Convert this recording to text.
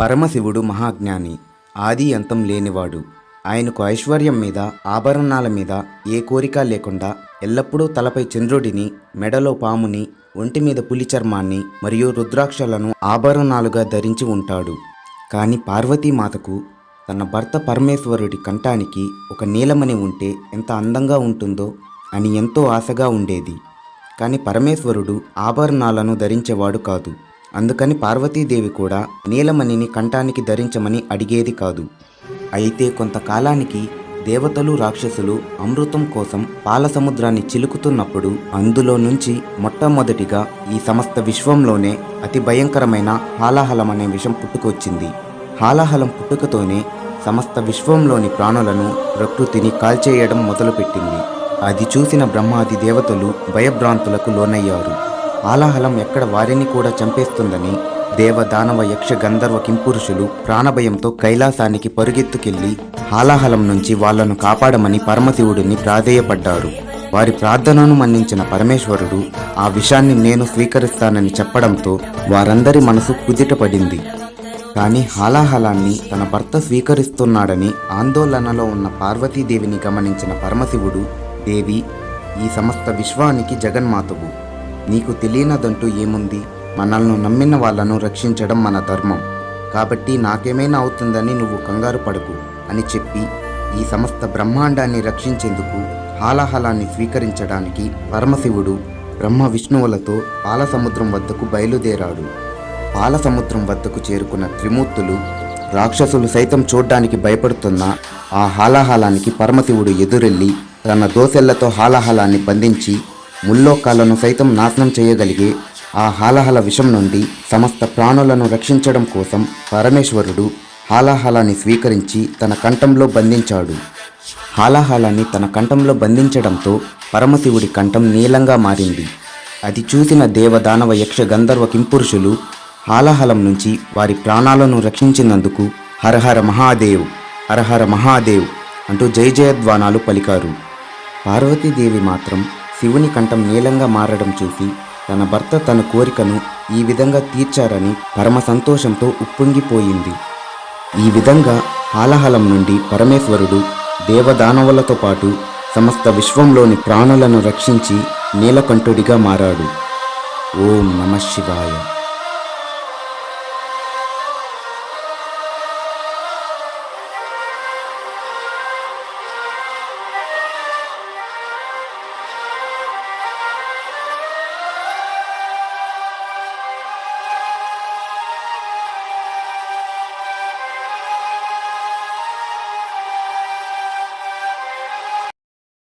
పరమశివుడు మహాజ్ఞాని ఆది అంతం లేనివాడు. ఆయనకు ఐశ్వర్యం మీద ఆభరణాల మీద ఏ కోరిక లేకుండా ఎల్లప్పుడూ తలపై చంద్రుడిని మెడలో పాముని ఒంటి మీద పులి చర్మాన్ని మరియు రుద్రాక్షలను ఆభరణాలుగా ధరించి ఉంటాడు. కానీ పార్వతీమాతకు తన భర్త పరమేశ్వరుడి కంఠానికి ఒక నీలమణి ఉంటే ఎంత అందంగా ఉంటుందో అని ఎంతో ఆశగా ఉండేది. కానీ పరమేశ్వరుడు ఆభరణాలను ధరించేవాడు కాదు. అందుకని పార్వతీదేవి కూడా నీలమణిని కంఠానికి ధరించమని అడిగేది కాదు. అయితే కొంతకాలానికి దేవతలు రాక్షసులు అమృతం కోసం పాల సముద్రాన్ని చిలుకుతున్నప్పుడు అందులో నుంచి మొట్టమొదటిగా ఈ సమస్త విశ్వంలోనే అతి భయంకరమైన హాలాహలం అనే విషం పుట్టుకొచ్చింది. హాలాహలం పుట్టుకతోనే సమస్త విశ్వంలోని ప్రాణులను ప్రకృతిని కాల్చేయడం మొదలుపెట్టింది. అది చూసిన బ్రహ్మాది దేవతలు భయభ్రాంతులకు లోనయ్యారు. ఆలాహలం ఎక్కడ వారిని కూడా చంపేస్తుందని దేవ దానవ యక్ష గంధర్వ కింపురుషులు ప్రాణభయంతో కైలాసానికి పరుగెత్తుకెళ్ళి హాలాహలం నుంచి వాళ్ళను కాపాడమని పరమశివుడిని ప్రాధేయపడ్డారు. వారి ప్రార్థనను మన్నించిన పరమేశ్వరుడు ఆ విషాన్ని నేను స్వీకరిస్తానని చెప్పడంతో వారందరి మనసు కుదిటపడింది. కానీ హాలాహలాన్ని తన భర్త స్వీకరిస్తున్నాడని ఆందోళనలో ఉన్న పార్వతీదేవిని గమనించిన పరమశివుడు దేవి ఈ సమస్త విశ్వానికి జగన్మాతవు. నీకు తెలియనదంటూ ఏముంది? మనల్ని నమ్మిన వాళ్ళను రక్షించడం మన ధర్మం. కాబట్టి నాకేమైనా అవుతుందని నువ్వు కంగారు పడకు అని చెప్పి ఈ సమస్త బ్రహ్మాండాన్ని రక్షించేందుకు హాలాహలాన్ని స్వీకరించడానికి పరమశివుడు బ్రహ్మ విష్ణువులతో పాలసముద్రం వద్దకు బయలుదేరాడు. పాలసముద్రం వద్దకు చేరుకున్న త్రిమూర్తులు రాక్షసులు సైతం చూడ్డానికి భయపడుతున్న ఆ హాలాహలానికి పరమశివుడు ఎదురెళ్ళి తన దోసెళ్ళతో హాలాహలాన్ని బంధించి ముల్లోకాలను సైతం నాశనం చేయగలిగే ఆ హాలహల విషం నుండి సమస్త ప్రాణులను రక్షించడం కోసం పరమేశ్వరుడు హాలాహలాన్ని స్వీకరించి తన కంఠంలో బంధించాడు. హాలాహలాన్ని తన కంఠంలో బంధించడంతో పరమశివుడి కంఠం నీలంగా మారింది. అది చూసిన దేవదానవ యక్ష గంధర్వ కింపురుషులు హాలాహలం నుంచి వారి ప్రాణాలను రక్షించినందుకు హరహర మహాదేవ్ హరహర మహాదేవ్ అంటూ జయ జయధ్వానాలు పలికారు. పార్వతీదేవి మాత్రం శివుని కంఠం నీలంగా మారడం చూసి తన భర్త తన కోరికను ఈ విధంగా తీర్చారని పరమ సంతోషంతో ఉప్పొంగిపోయింది. ఈ విధంగా హాలహలం నుండి పరమేశ్వరుడు దేవదానవులతో పాటు సమస్త విశ్వంలోని ప్రాణులను రక్షించి నీలకంఠుడిగా మారాడు. ఓం నమ శివాయ.